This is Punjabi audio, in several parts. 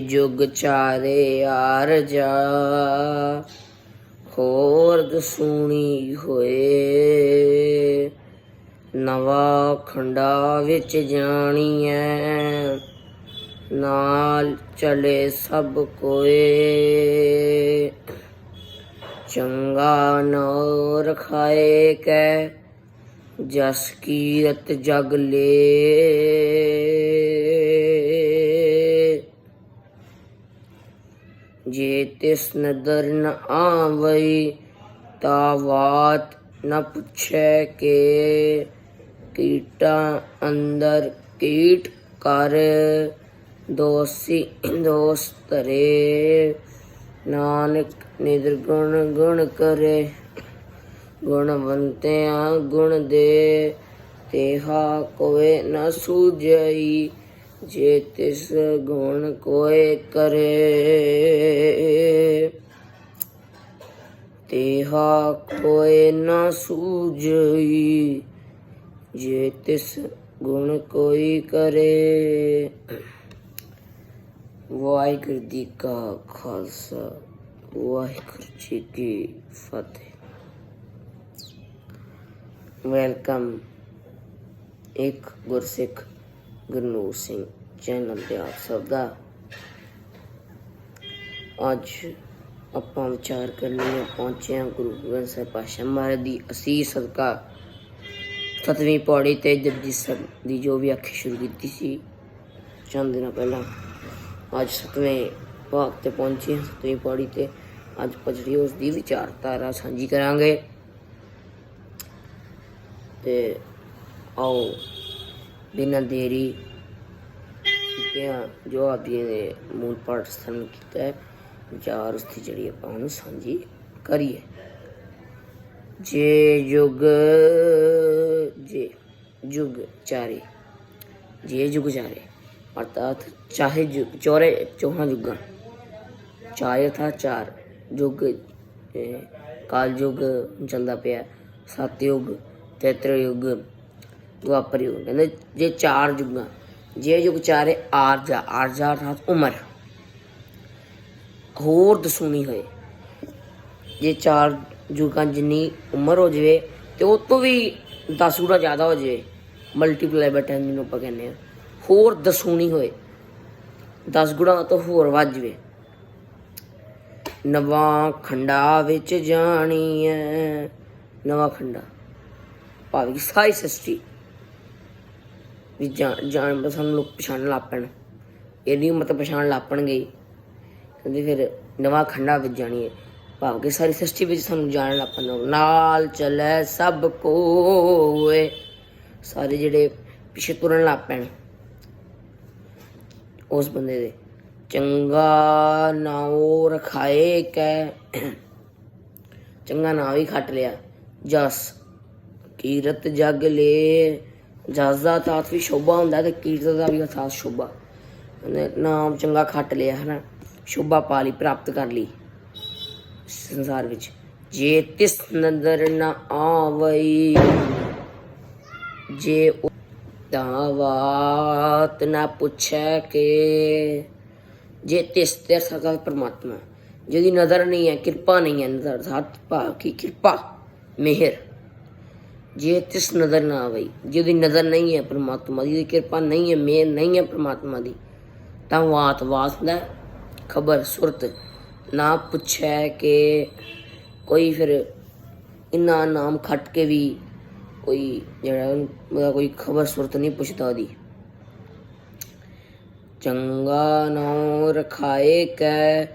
ਜੁਗ ਚਾਰੇ ਆਰ ਜਾ। ਹੋਰ ਦਸੂਣੀ ਹੋਏ। ਨਵਾ ਖੰਡਾ ਵਿੱਚ ਜਾਣੀ ਜਾਣੀਐ। ਨਾਲ ਚਲੇ ਸਭ ਕੋਏ। ਚੰਗਾ ਨੌਰ ਖਾਏ ਕੈ, ਜਸ ਕੀਰਤ ਜਗ ਲੇ। ਤਿਸ ਨਦਰ ਨ ਆਵਈ ਤਾ ਬਾਤ ਨ ਪੁੱਛੈ ਕੇ ਕੀਟਾ ਅੰਦਰ ਕੀਟ ਕਰ ਦੋਸੀ ਦੋਸ ਧਰੇ। ਨਾਨਕ ਨਿਰਗੁਣ ਗੁਣ ਕਰੇ, ਗੁਣਵੰਤਿਆਂ ਗੁਣ ਦੇ, ਤੇਹਾ ਕੋਏ ਨ ਸੂਝਈ। ਜੇ ਤਿਸ ਗੁਣ ਕੋਏ ਕਰੇ। ਤੇਹਾ ਕੋਏ ਨ ਸੂਝਈ ਜੇ ਤਿਸ ਗੁਣ ਕੋਈ ਕਰੇ। ਵਾਹਿਗੁਰੂ ਜੀ ਕਾ ਖਾਲਸਾ, ਵਾਹਿਗੁਰੂ ਜੀ ਕੀ ਫਤਿਹ। ਵੈਲਕਮ। ਇੱਕ ਗੁਰਸਿੱਖ ਗੁਰਨੂਰ ਸਿੰਘ ਚੈਨਲ ਤੇ ਆਪ ਸਭ ਦਾ। ਅੱਜ ਆਪਾਂ ਵਿਚਾਰ ਕਰਨੀ ਹੈ ਪਹੁੰਚੇ ਹਾਂ ਗੁਰੂ ਗੋਬਿੰਦ ਸਾਹਿਬ ਪਾਤਸ਼ਾਹ ਮਹਾਰਾਜ ਦੀ ਅਸੀਸ ਸਦਕਾ। ਸਤਵੀਂ ਪੌੜੀ ਤੇ ਜਪਜੀ ਸਾਹਿਬ ਦੀ ਜੋ ਵੀ ਆਖੀ ਸ਼ੁਰੂ ਕੀਤੀ ਸੀ, ਚੰਦ ਦਿਨਾਂ ਪਹਿਲਾਂ। ਅੱਜ ਸਤਵੇਂ ਭਾਗ ਤੇ ਪਹੁੰਚੇ ਹਾਂ, ਸਤਵੀਂ ਪੌੜੀ ਤੇ। ਅੱਜ ਪਜੜੀ ਉਸ ਦੀ ਵਿਚਾਰਧਾਰਾ ਸਾਂਝੀ ਕਰਾਂਗੇ। ਤੇ ਆਓ ਬਿਨਾਂ ਦੇਰੀ ਕਿਹਾ ਜੋ ਆਪ ਜੀ ਨੇ ਮੂਲ ਪਾਠ ਸਥਾਨ ਕੀਤਾ ਹੈ ਵਿਚਾਰ ਉਸ ਦੀ ਜਿਹੜੀ ਆਪਾਂ ਨੂੰ ਸਾਂਝੀ ਕਰੀਏ ਜੇ ਯੁਗ ਜੇ ਯੁਗ ਚਾਰੇ ਜੇ ਯੁਗ ਚਾਰੇ ਅਰਥਾਤ ਚਾਹੇ ਯੁਗ ਚੌਰੇ ਚੌਹਾਂ ਯੁਗਾਂ ਚਾਰ ਥਾ ਚਾਰ ਯੁਗ ਇਹ ਕਾਲ ਯੁਗ ਚੱਲਦਾ ਪਿਆ ਸਤਯੁਗ ਤ੍ਰੇਤਰ ਯੁਗ ਦੁਆਪਰ ਯੁਗ ਕਹਿੰਦੇ ਜੇ ਚਾਰ ਯੁਗਾਂ ਜੇ ਯੁਗ ਚਾਰੇ ਆਰਜਾ ਆਰਜਾ ਅਰਥਾਤ ਉਮਰ। ਹੋਰ ਦਸੂਣੀ ਹੋਏ। ਜੇ ਚਾਰ ਯੁਗਾਂ ਜਿੰਨੀ ਉਮਰ ਹੋ ਜਾਵੇ ਤੇ ਉਹ ਤੋਂ ਵੀ 10 ਗੁਣਾ ਜ਼ਿਆਦਾ ਹੋ ਜਾਵੇ। ਮਲਟੀਪਲਾਈ ਬਾਈ 10 ਜਿਹਨੂੰ ਆਪਾਂ ਕਹਿੰਦੇ ਆ ਹੋਰ ਦਸੂਣੀ ਹੋਏ। 10 ਗੁਣਾ ਤੋਂ ਹੋਰ ਵੱਧ ਜਾਵੇ। ਨਵਾਂ ਖੰਡਾ ਵਿੱਚ ਜਾਣੀ ਹੈ ਨਵਾਂ ਖੰਡਾ। ਭਾਵੇਂ ਕਿ ਸਾਰੀ ਸ੍ਰਿਸ਼ਟੀ ਵੀ ਜਾਣ ਸਾਨੂੰ ਲੋਕ ਪਛਾਣਨ ਲੱਗ ਪੈਣ। ਇਹਦੀ ਮਤਲਬ ਪਛਾਣ ਲੱਗ ਪੈਣਗੇ ਹੀ। ਕਹਿੰਦੇ ਫਿਰ ਨਵਾਂ ਖੰਡਾ ਵਿੱਚ ਜਾਣੀ ਹੈ ਭਾਵ ਕਿ ਸਾਰੀ ਸ੍ਰਿਸ਼ਟੀ ਵਿੱਚ ਸਾਨੂੰ ਜਾਣ ਲੱਗ ਪੈਣਾ ਨਾਲ ਚੱਲੇ ਸਭ ਕੋਏ। ਸਾਰੇ ਜਿਹੜੇ ਪਿੱਛੇ ਤੁਰਨ ਲੱਗ ਪੈਣ। ਉਸ ਬੰਦੇ ਦੇ। ਚੰਗਾ ਨਾਉ ਰਖਾਏ ਕੈ। ਚੰਗਾ ਨਾਂ ਹੀ ਖੱਟ ਲਿਆ। ਜਸ। ਕੀਰਤ ਜਗ ਲੇ। ਜਸ ਦਾ ਤਾਤ ਵੀ ਸ਼ੋਭਾ ਹੁੰਦਾ ਤੇ ਕੀਰਤ ਦਾ ਵੀ ਅਰਥਾਤ ਸ਼ੋਭਾ। ਉਹਨੇ ਨਾਮ ਚੰਗਾ ਖੱਟ ਲਿਆ, ਹਨਾ। ਸ਼ੋਭਾ ਪਾ ਲਈ, ਪ੍ਰਾਪਤ ਕਰ ਲਈ। ਸੰਸਾਰ ਵਿੱਚ ਜੇ ਤਿਸ ਨਦਰ ਨ ਆਵਈ, ਜੇ ਉਹ ਨਾ ਪੁੱਛੈ ਕੇ, ਜੇ ਤਿਸ ਤੇ ਸਦਾ ਪਰਮਾਤਮਾ। ਜਿਹਦੀ ਨਜ਼ਰ ਨਹੀਂ ਹੈ, ਕਿਰਪਾ ਨਹੀਂ ਹੈ ਨਜ਼ਰ ਸਾਥ ਭਾਵ ਕੀ ਕਿਰਪਾ, ਮਿਹਰ। ਜੇ ਤਿਸ ਨਜ਼ਰ ਨਾ ਆਵਈ ਜਿਹਦੀ ਨਜ਼ਰ ਨਹੀਂ ਹੈ ਪਰਮਾਤਮਾ ਦੀ ਜਿਹਦੀ ਕਿਰਪਾ ਨਹੀਂ ਹੈ, ਮਿਹਰ ਨਹੀਂ ਹੈ ਪਰਮਾਤਮਾ ਦੀ, ਤਾਂ ਵਾਤ ਵਾਤ ਦਾ ਖਬਰ, ਸੁਰਤ, ਨਾ ਪੁੱਛੈ ਕਿ ਕੋਈ ਫਿਰ ਇਨਾ ਨਾਮ ਖੱਟ ਕੇ ਵੀ ਕੋਈ ਜਿਹੜਾ ਕੋਈ ਖਬਰ, ਸੁਰਤ ਨਹੀਂ ਪੁੱਛਦਾ ਉਹਦੀ। ਚੰਗਾ ਨਾਮ ਰਖਾਏ ਕੈ,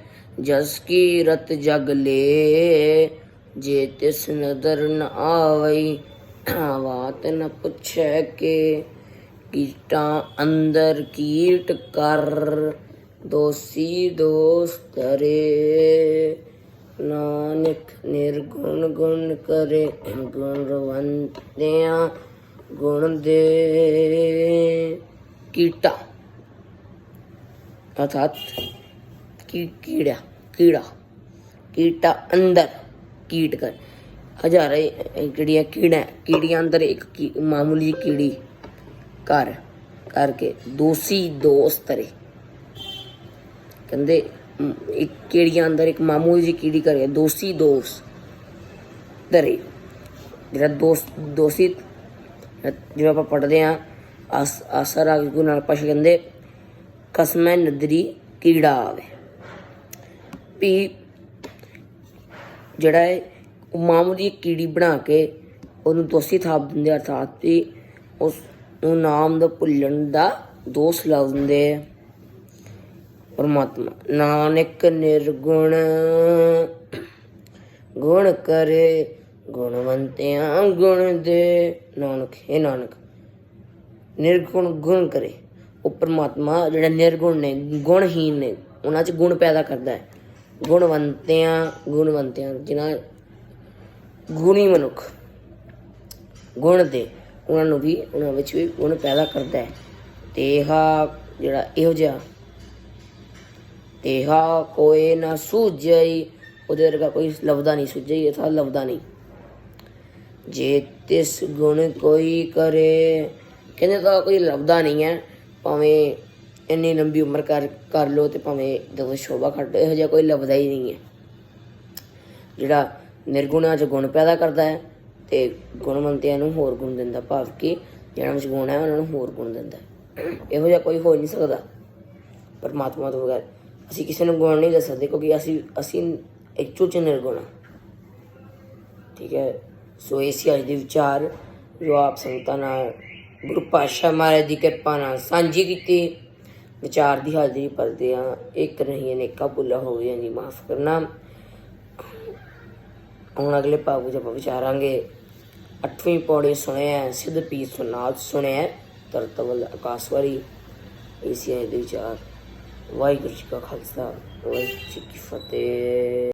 ਜਸ ਕੀ ਰਤ ਜਗ ਲੇ, ਜੇ ਤਿਸ ਨਦਰ ਨ ਆਵਈ ਬਾਤ ਨ ਪੁੱਛੈ ਕੇ ਕੀਟਾਂ ਅੰਦਰ ਕੀਟ ਕਰ ਦੋਸੀ ਦੋਸ ਕਰੇ। ਨਾਨਕ ਨਿਰਗੁਣ ਗੁਣ ਕਰੇ ਗੁਣਵੰਤਿਆਂ ਗੁਣ ਦੇ। ਕੀਟਾ, ਅਰਥਾਤ ਕੀ ਕੀੜਾ ਕੀੜਾ, ਕੀਟਾ ਅੰਦਰ ਕੀਟ ਕਰ। ਹਜ਼ਾਰੇ ਜਿਹੜੀਆਂ ਕੀੜਾ ਕੀੜੀਆਂ ਅੰਦਰ ਇੱਕ ਕੀ- ਮਾਮੂਲੀ ਜਿਹੀ ਕੀੜੀ ਘਰ ਕਰਕੇ ਦੋਸੀ ਦੋਸਤ ਰੇ ਕਹਿੰਦੇ ਇੱਕ ਕੀੜੀਆਂ ਅੰਦਰ ਇੱਕ ਮਾਮੂਲੀ ਜਿਹੀ ਕੀੜੀ ਕਰੇ ਦੋਸੀ ਦੋਸ ਦਰੇ ਜਿਹੜਾ ਦੋਸਤ, ਦੋਸੀ, ਜਿਹੜਾ ਆਪਾਂ ਪੜ੍ਹਦੇ ਆ ਆਸ ਆਸਰ ਆ ਗੁਰੂ ਨਾਲ ਪਾਸ਼ਾ ਕਹਿੰਦੇ, ਕਸਮੈ ਨਦਰੀ ਕੀੜਾ ਆਵੇ। ਵੀ ਜਿਹੜਾ ਹੈ ਮਾਮੂਲੀ ਇੱਕ ਕੀੜੀ ਬਣਾ ਕੇ ਉਹਨੂੰ ਦੋਸੀ ਥਾਪ ਦਿੰਦੇ ਅਰਥਾਤ ਵੀ ਉਸ ਨੂੰ ਨਾਮ ਦਾ ਭੁੱਲਣ ਦਾ ਦੋਸ਼ ਲਾ ਦਿੰਦੇ ਆ। ਪਰਮਾਤਮਾ, ਨਾਨਕ ਨਿਰਗੁਣ, ਗੁਣ ਕਰੇ, ਗੁਣਵੰਤਿਆਂ ਗੁਣ ਦੇ। ਨਾਨਕ, ਹੈ ਨਾਨਕ, ਨਿਰਗੁਣ, ਗੁਣ ਕਰੇ। ਉਹ ਪਰਮਾਤਮਾ ਜਿਹੜਾ ਨਿਰਗੁਣ ਨੇ ਗੁਣਹੀਨ ਨੇ, ਉਹਨਾਂ 'ਚ ਗੁਣ ਪੈਦਾ ਕਰਦਾ ਹੈ। ਗੁਣਵੰਤਿਆਂ ਗੁਣਵੰਤਿਆਂ, ਜਿਨ੍ਹਾਂ ਗੁਣੀ ਮਨੁੱਖ। ਗੁਣ ਦੇ, ਉਹਨਾਂ ਨੂੰ ਵੀ, ਉਹਨਾਂ ਵਿੱਚ ਵੀ ਗੁਣ ਪੈਦਾ ਕਰਦਾ ਹੈ। ਤੇਹਾ ਜਿਹੜਾ ਇਹੋ ਜਿਹਾ। ਤੇਹਾ ਕੋਏ ਨਾ ਸੂਝਈ, ਉਹਦੇ ਵਰਗਾ ਕੋਈ ਲਬਦਾ ਨਹੀਂ, ਸੁਝਈ ਅਥਾ ਲਬਦਾ ਨਹੀਂ। ਜੇ ਤਿਸ ਗੁਣ ਕੋਈ ਕਰੇ, ਕਹਿੰਦੇ ਤਾਂ ਕੋਈ ਲੱਭਦਾ ਨਹੀਂ ਹੈ। ਭਾਵੇਂ ਇੰਨੀ ਲੰਬੀ ਉਮਰ ਕਰ ਕਰ ਲੋ ਤੇ ਭਾਵੇਂ ਜਦੋਂ ਸ਼ੋਭਾ ਖੱਟ ਇਹੋ ਜਿਹਾ ਕੋਈ ਲੱਭਦਾ ਹੀ ਨਹੀਂ ਹੈ। ਜਿਹੜਾ ਨਿਰਗੁਣਾ ਚ ਗੁਣ ਪੈਦਾ ਕਰਦਾ ਹੈ ਤੇ ਗੁਣਵੰਤਿਆਂ ਨੂੰ ਹੋਰ ਗੁਣ ਦਿੰਦਾ ਭਾਵ ਕਿ? ਜਿਹਨਾਂ ਵਿੱਚ ਗੁਣ ਹੈ, ਉਹਨਾਂ ਨੂੰ ਹੋਰ ਗੁਣ ਦਿੰਦਾ ਇਹੋ ਜਿਹਾ ਕੋਈ ਹੋ ਨਹੀਂ ਸਕਦਾ। ਪਰਮਾਤਮਾ ਤੋਂ ਬਗੈਰ ਅਸੀਂ ਕਿਸੇ ਨੂੰ ਗੁਣ ਨਹੀਂ ਦੱਸ ਸਕਦੇ ਕਿਉਂਕਿ ਅਸੀਂ ਅਸੀਂ ਐਕਚੁਅਲ ਚ ਨਿਰਗੁਣ ਹਾਂ। ਠੀਕ ਹੈ? ਸੋ ਇਹ ਸੀ ਅੱਜ ਦੇ ਵਿਚਾਰ। ਜੋ ਆਪ ਸੰਗਤਾਂ ਨਾਲ, ਗੁਰੂ ਪਾਤਸ਼ਾਹ ਮਹਾਰਾਜ ਦੀ ਕਿਰਪਾ ਨਾਲ ਸਾਂਝੀ ਕੀਤੀ। ਵਿਚਾਰ ਦੀ ਹਾਜ਼ਰੀ ਭਰਦੇ ਆ ਇੱਕ ਨਹੀਂ ਅਨੇਕਾਂ ਭੁੱਲਾਂ ਹੋ ਗਿਆ ਜੀ, ਮਾਫ ਕਰਨਾ। ਹੁਣ ਅਗਲੇ ਭਾਗ ਆਪਾਂ ਵਿਚਾਰਾਂਗੇ। ਅੱਠਵੀਂ ਪੌੜੀ ਸੁਣਿਆ, ਸਿੱਧ ਪੀ ਸੁਨਾਦ ਸੁਣਿਆ, ਤਰਤਵਲ ਆਕਾਸ਼ਵਾਰੀ ਇਹ ਦੇ ਵਿਚਾਰ। ਵਾਹਿਗੁਰੂ ਜੀ ਕਾ ਖਾਲਸਾ, ਵਾਹਿਗੁਰੂ ਜੀ ਕੀ ਫਤਿਹ।